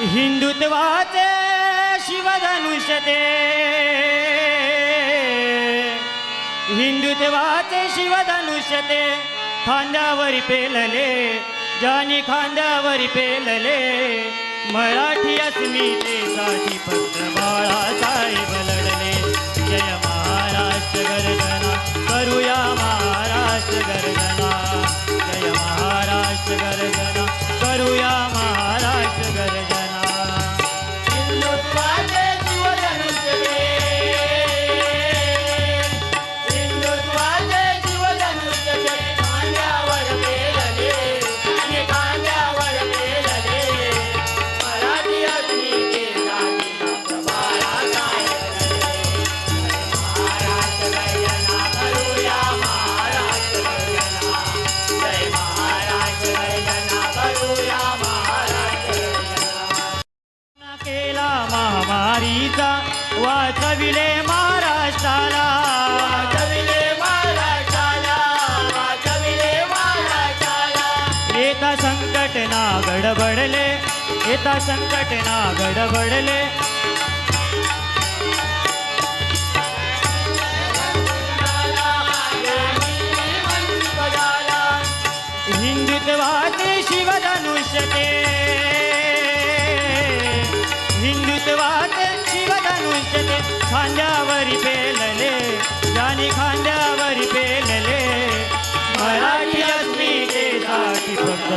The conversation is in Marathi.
हिंदुत्वाचे शिवधनुष्य ते हिंदुत्वाचे शिवधनुष्य ते खांद्यावर पेलले जानी खांद्यावर पेलले मराठी अस्मितेसाठी फक्त बाळासाहेब लढले. जय महाराष्ट्र गर्जना करूया महाराष्ट्र गर्जना. वाचविले महाराष्ट्राला. वाचविले महाराष्ट्राला. वाचविले महाराष्ट्राला. येता संकट ना गडबडले येता संकट ना गडबडले हिंदुत्वाचे शिवधनुष्य ते. नाचले खांद्यावरी पेलले जानी खांद्यावरी पेलले. मराठी ते फक्त